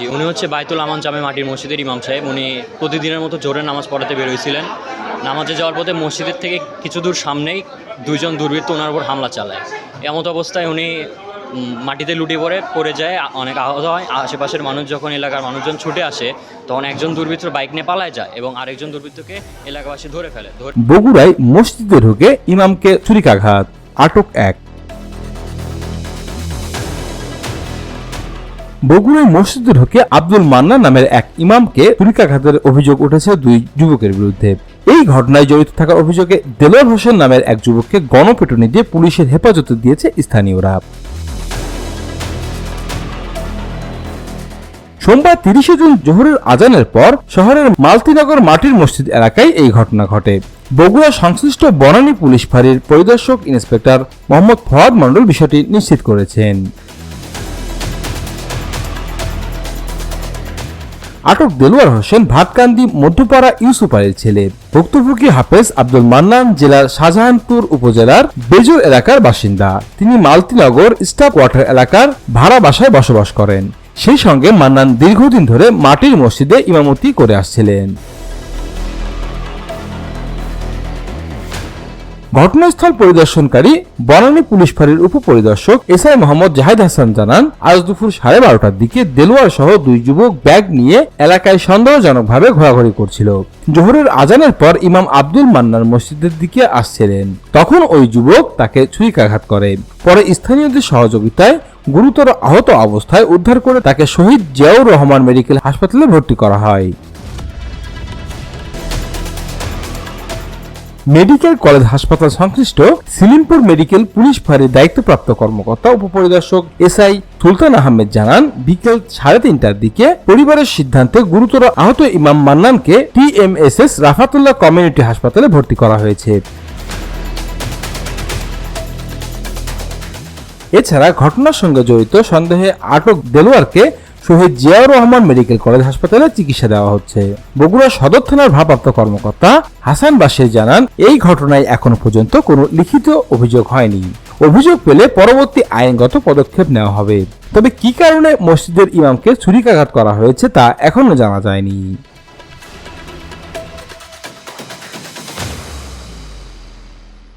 জি, উনি হচ্ছে বাইতুল আমান জামে মাটির মসজিদের ইমাম সাহেব। উনি প্রতিদিনের মতো জোরে নামাজ পড়াতে বেরোয়ছিলেন নামাজে যাওয়ার পথে মসজিদের থেকে কিছু দূর সামনেই দুইজন দুর্বৃত্ত ওনার উপর হামলা চালায়। এমত অবস্থায় উনি মাটিতে লুটিয়ে পড়ে পড়ে যায় অনেক আহত হয়। আশেপাশের মানুষ যখন এলাকার মানুষজন ছুটে আসে তখন একজন দুর্বৃত্ত বাইক নিয়ে পালায় যায় এবং আরেকজন দুর্বৃত্তকে এলাকাবাসী ধরে ফেলে বগুড়ায় মসজিদে ঢুকে ইমামকে ছুরিকাঘাত। আটক এক বগুড়ায় মসজিদে ঢুকে আব্দুল মান্না নামের এক ইমামকে ছুরিকাঘাতের অভিযোগ উঠেছে দুই যুবকের বিরুদ্ধে। এই ঘটনায় জড়িত থাকার অভিযোগে দেলোয়ার হোসেন নামের এক যুবককে গণপিটুনি দিয়ে পুলিশের হেফাজতে দিয়েছে স্থানীয়রা। সোমবার তিরিশে জুন জোহরের আজানের পর শহরের মালতিনগর মাটির মসজিদ এলাকায় এই ঘটনা ঘটে। বগুড়া সংশ্লিষ্ট বনানী পুলিশ ফাঁড়ির পরিদর্শক ইন্সপেক্টর মোহাম্মদ ফওয়াদ মণ্ডল বিষয়টি নিশ্চিত করেছেন। আটক দেলোয়ার হোসেন ভাতকান্দি, মধ্যপাড়া ইউসুপারের ছেলে। ভুক্তভোগী হাফেজ আব্দুল মান্নান জেলার শাহজাহানপুর উপজেলার বেজুর এলাকার বাসিন্দা। তিনি মালতিনগর স্টাফ কোয়ার্টার এলাকার ভাড়া বাসায় বসবাস করেন। সেই সঙ্গে মান্নান দীর্ঘদিন ধরে মাটির মসজিদে ইমামতি করে আসছিলেন। ঘটনাস্থল পরিদর্শনকারী বনানী পুলিশ ফাঁড়ির উপপরিদর্শক এসআই মোহাম্মদ জাহিদ হাসান জানান, আজ দুপুর সাড়ে বারোটার দিকে দেলোয়ার সহ দুই যুবক ব্যাগ নিয়ে এলাকায় সন্দেহজনকভাবে ঘোরাঘুরি করছিল। জোহরের আজানের পর ইমাম আব্দুল মান্নার মসজিদের দিকে আসছিলেন। তখন ওই যুবক তাকে ছুরিকাঘাত করে। পরে স্থানীয়দের সহযোগিতায় গুরুতর আহত অবস্থায় উদ্ধার করে তাকে শহীদ জিয়াউর রহমান মেডিকেল হাসপাতালে ভর্তি করা হয়। মেডিকেল কলেজ হাসপাতাল সংশ্লিষ্ট সিলিমপুর মেডিকেল পুলিশ ফাঁড়ির দায়িত্বপ্রাপ্ত কর্মকর্তা, উপপরিদর্শক এসআই সুলতান আহমেদ জানান, বিকেল সাড়ে তিনটার দিকে পরিবারের সিদ্ধান্তে গুরুতর আহত ইমাম মান্নানকে টিএমএসএস রাফাতুল্লাহ কমিউনিটি হাসপাতালে ভর্তি করা হয়েছে। এছাড়া ঘটনার সঙ্গে জড়িত সন্দেহে আটক দেলোয়ারকে শহীদ জিয়াউর রহমান মেডিকেল কলেজ হাসপাতালে চিকিৎসা দেওয়া হচ্ছে। বগুড়া সদর থানার ভারপ্রাপ্ত কর্মকর্তা হাসান বাসির জানান, এই ঘটনায় এখনও পর্যন্ত কোনো লিখিত অভিযোগ হয়নি। অভিযোগ পেলে পরবর্তী আইনগত পদক্ষেপ নেওয়া হবে। তবে কি কারণে মসজিদের ইমামকে ছুরিকাঘাত করা হয়েছে তা এখনও জানা যায়নি।